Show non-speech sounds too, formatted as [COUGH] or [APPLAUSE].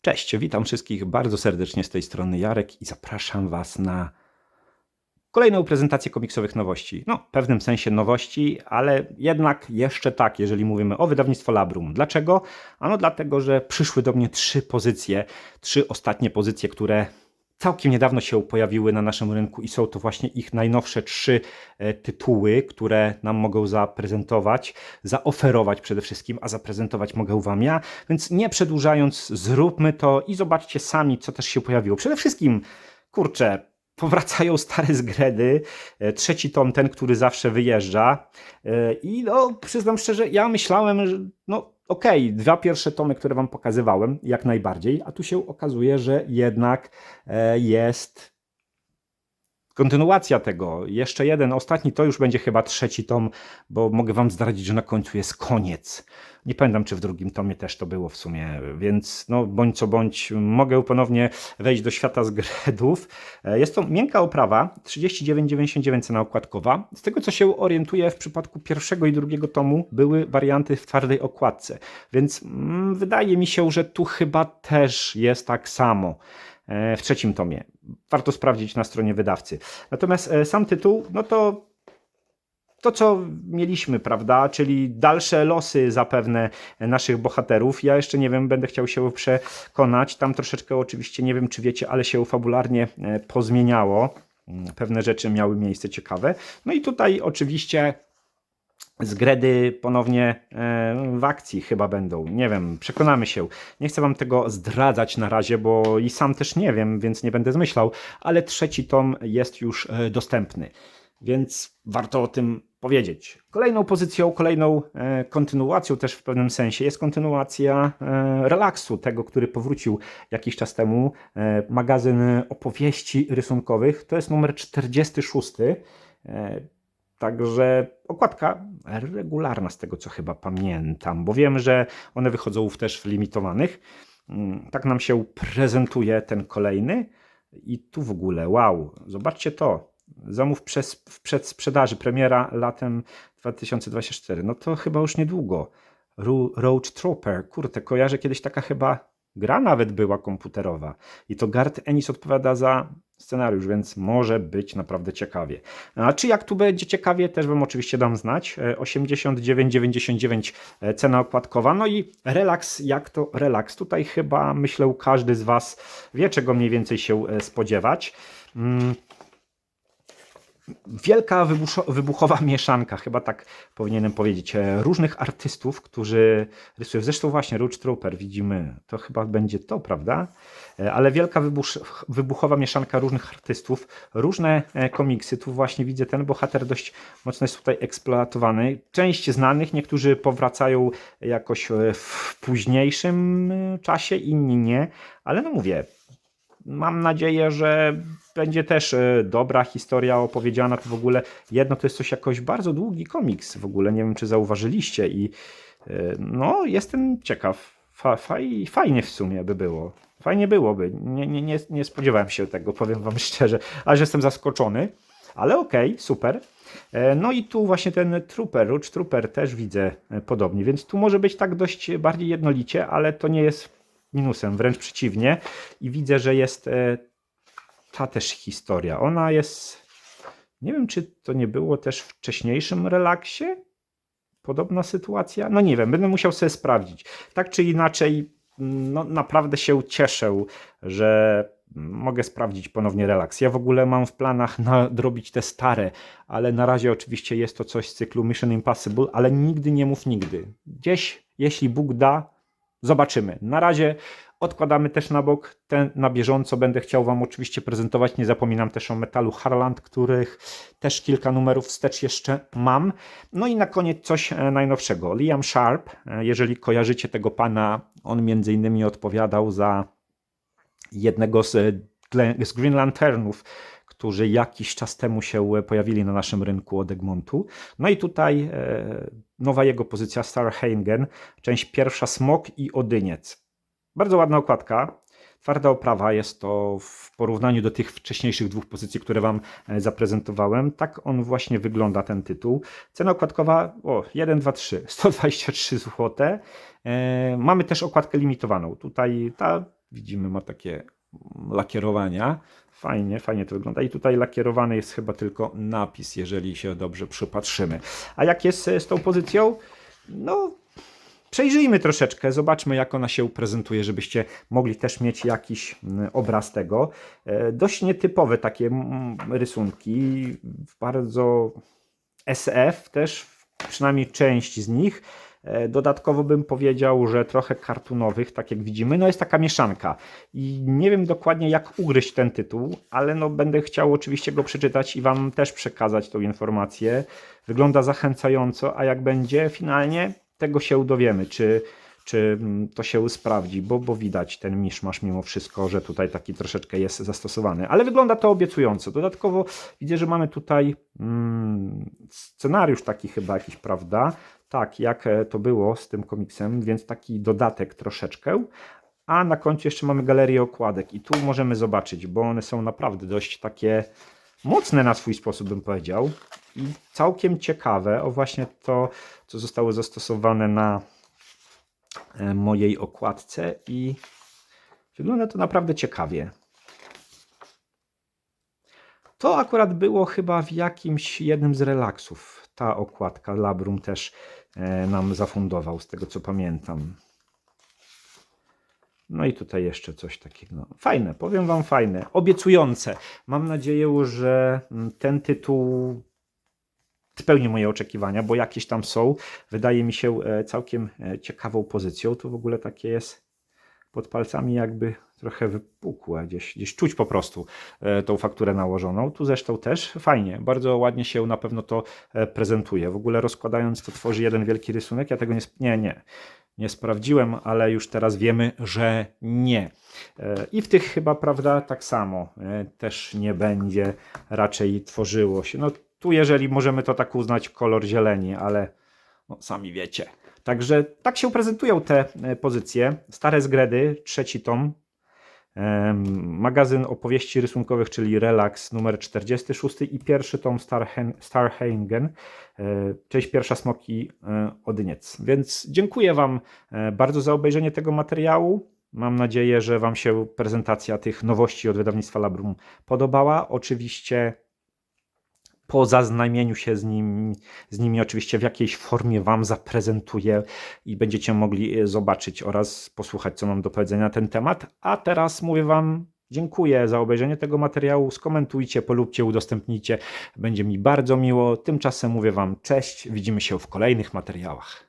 Cześć, witam wszystkich bardzo serdecznie z tej strony Jarek i zapraszam Was na kolejną prezentację komiksowych nowości. No, w pewnym sensie nowości, ale jednak jeszcze tak, jeżeli mówimy o wydawnictwo Labrum. Dlaczego? Ano dlatego, że przyszły do mnie trzy pozycje, trzy ostatnie pozycje, które całkiem niedawno się pojawiły na naszym rynku i są to właśnie ich najnowsze trzy e, tytuły, które nam mogą zaprezentować, zaoferować przede wszystkim, a zaprezentować mogę Wam ja. Więc nie przedłużając, zróbmy to i zobaczcie sami, co też się pojawiło. Przede wszystkim, kurczę, powracają stare zgredy. E, Trzeci tom, ten, który zawsze wyjeżdża. E, I no, przyznam szczerze, ja myślałem, że no okej, dwa pierwsze tomy, które wam pokazywałem, jak najbardziej, a tu się okazuje, że jednak e, jest kontynuacja tego. Jeszcze jeden, ostatni to już będzie chyba trzeci tom, bo mogę wam zdradzić, że na końcu jest koniec. Nie pamiętam, czy w drugim tomie też to było w sumie, więc no bądź co bądź, mogę ponownie wejść do świata zgredów. E, Jest to miękka oprawa, 39,99 cena okładkowa. Z tego co się orientuję, w przypadku pierwszego i drugiego tomu były warianty w twardej okładce, więc mm, wydaje mi się, że tu chyba też jest tak samo w trzecim tomie. Warto sprawdzić na stronie wydawcy. Natomiast e, sam tytuł, no to to, co mieliśmy, prawda, czyli dalsze losy zapewne naszych bohaterów. Ja jeszcze nie wiem, będę chciał się przekonać. Tam troszeczkę oczywiście nie wiem, czy wiecie, ale się fabularnie e, pozmieniało. Mm, Pewne rzeczy miały miejsce ciekawe. No i tutaj oczywiście zgredy ponownie e, w akcji chyba będą. Nie wiem, przekonamy się. Nie chcę wam tego zdradzać na razie, bo i sam też nie wiem, więc nie będę zmyślał, ale trzeci tom jest już e, dostępny. Więc warto o tym powiedzieć. Kolejną pozycją, kolejną e, kontynuacją też w pewnym sensie jest kontynuacja relaksu, tego, który powrócił jakiś czas temu. Magazyn opowieści rysunkowych. To jest numer 46. Także okładka regularna z tego, co chyba pamiętam, bo wiem, że one wychodzą też w limitowanych. Mm, Tak nam się prezentuje ten kolejny. I tu w ogóle, wow, zobaczcie to. Zamów przez, w przedsprzedaży, premiera latem 2024. No to chyba już niedługo. Roach Trooper, kurde, kojarzę kiedyś taka chyba gra nawet była komputerowa. I to Garth Ennis odpowiada za scenariusz, więc może być naprawdę ciekawie. A czy jak tu będzie ciekawie, też Wam oczywiście dam znać. E, 89,99 e, cena okładkowa. No i relaks, jak to relaks? Tutaj chyba myślę każdy z Was wie, czego mniej więcej się e, spodziewać. Wielka wybuchowa [LAUGHS] mieszanka, chyba tak powinienem powiedzieć, e, różnych artystów, którzy rysują. Zresztą właśnie Rouge Trooper widzimy, to chyba będzie to, prawda? E, Ale wielka wybuchowa mieszanka różnych artystów, różne e, komiksy. Tu właśnie widzę ten bohater dość mocno jest tutaj eksploatowany. Część znanych, niektórzy powracają jakoś w późniejszym czasie, inni nie, ale no mówię, mam nadzieję, że będzie też e, dobra historia opowiedziana. To w ogóle jedno to jest coś jakoś bardzo długi komiks w ogóle. Nie wiem, czy zauważyliście i e, no, jestem ciekaw. Fa, faj, fajnie w sumie by było. Fajnie byłoby. Nie, nie, nie, nie spodziewałem się tego, powiem Wam [LAUGHS] szczerze, aż jestem zaskoczony. Ale okej, super. E, No i tu właśnie ten Trooper, Rouge Trooper też widzę podobnie, więc tu może być tak dość bardziej jednolicie, ale to nie jest minusem, wręcz przeciwnie. I widzę, że jest e, ta też historia. Ona jest. Nie wiem, czy to nie było też w wcześniejszym relaksie? Podobna sytuacja? No nie wiem, będę musiał sobie sprawdzić. Tak czy inaczej, no naprawdę się cieszę, że mogę sprawdzić ponownie relaks. Ja w ogóle mam w planach nadrobić te stare, ale na razie oczywiście jest to coś z cyklu Mission Impossible, ale nigdy nie mów nigdy. Gdzieś, jeśli Bóg da, zobaczymy. Na razie odkładamy też na bok. Ten na bieżąco będę chciał Wam oczywiście prezentować. Nie zapominam też o metalu Harland, których też kilka numerów wstecz jeszcze mam. No i na koniec coś e, najnowszego. Liam Sharp, e, jeżeli kojarzycie tego pana, on między innymi odpowiadał za jednego z, e, z Green Lanternów, którzy jakiś czas temu się pojawili na naszym rynku od Egmontu. No i tutaj e, nowa jego pozycja Starhagen, część pierwsza Smok i Odyniec. Bardzo ładna okładka. Twarda oprawa jest to w porównaniu do tych wcześniejszych dwóch pozycji, które Wam e, zaprezentowałem. Tak on właśnie wygląda ten tytuł. Cena okładkowa o 1, 2, 3, 123 zł. Mamy też okładkę limitowaną. Tutaj ta Widzimy, ma takie lakierowania. Fajnie, fajnie to wygląda. I tutaj lakierowany jest chyba tylko napis, jeżeli się dobrze przypatrzymy. A jak jest e, z tą pozycją? No, przejrzyjmy troszeczkę, zobaczmy jak ona się prezentuje, żebyście mogli też mieć jakiś obraz tego. E, Dość nietypowe takie rysunki, bardzo SF też, przynajmniej część z nich. E, Dodatkowo bym powiedział, że trochę kartunowych, tak jak widzimy. No jest taka mieszanka i nie wiem dokładnie jak ugryźć ten tytuł, ale no będę chciał oczywiście go przeczytać i Wam też przekazać tą informację. Wygląda zachęcająco, a jak będzie finalnie, tego się dowiemy, czy, czy mm, to się sprawdzi, bo, bo widać ten miszmasz mimo wszystko, że tutaj taki troszeczkę jest zastosowany. Ale wygląda to obiecująco. Dodatkowo widzę, że mamy tutaj mm, scenariusz taki chyba jakiś, prawda? Tak, jak e, to było z tym komiksem, więc taki dodatek troszeczkę. A na końcu jeszcze mamy galerię okładek i tu możemy zobaczyć, bo one są naprawdę dość takie mocne na swój sposób, bym powiedział. I całkiem ciekawe, o właśnie to, co zostało zastosowane na mojej okładce i wygląda to naprawdę ciekawie. To akurat było chyba w jakimś jednym z relaksów. Ta okładka Labrum też e, nam zafundował, z tego co pamiętam. No i tutaj jeszcze coś takiego. Fajne, powiem Wam fajne, obiecujące. Mam nadzieję, że mm, ten tytuł spełni moje oczekiwania, bo jakieś tam są. Wydaje mi się e, całkiem e, ciekawą pozycją. Tu w ogóle takie jest pod palcami jakby trochę wypukłe, gdzieś, gdzieś czuć po prostu e, tą fakturę nałożoną. Tu zresztą też fajnie, bardzo ładnie się na pewno to prezentuje. W ogóle rozkładając to tworzy jeden wielki rysunek. Ja tego nie, nie, nie, nie sprawdziłem, ale już teraz wiemy, że nie. I w tych chyba, prawda, tak samo też nie będzie raczej tworzyło się. No tu jeżeli możemy to tak uznać, kolor zieleni, ale no, sami wiecie. Także tak się prezentują te e, pozycje. Stare zgredy, trzeci tom. Magazyn opowieści rysunkowych, czyli Relax numer 46 i pierwszy tom Starhen- Starhagen, e, część pierwsza Smoki e, Odyniec. Więc dziękuję Wam bardzo za obejrzenie tego materiału. Mam nadzieję, że Wam się prezentacja tych nowości od wydawnictwa Labrum podobała. Oczywiście po zaznajmieniu się z, nim, z nimi, oczywiście w jakiejś formie Wam zaprezentuję i będziecie mogli e, zobaczyć oraz posłuchać, co mam do powiedzenia na ten temat. A teraz mówię Wam dziękuję za obejrzenie tego materiału. Skomentujcie, polubcie, udostępnijcie. Będzie mi bardzo miło. Tymczasem mówię Wam cześć. Widzimy się w kolejnych materiałach.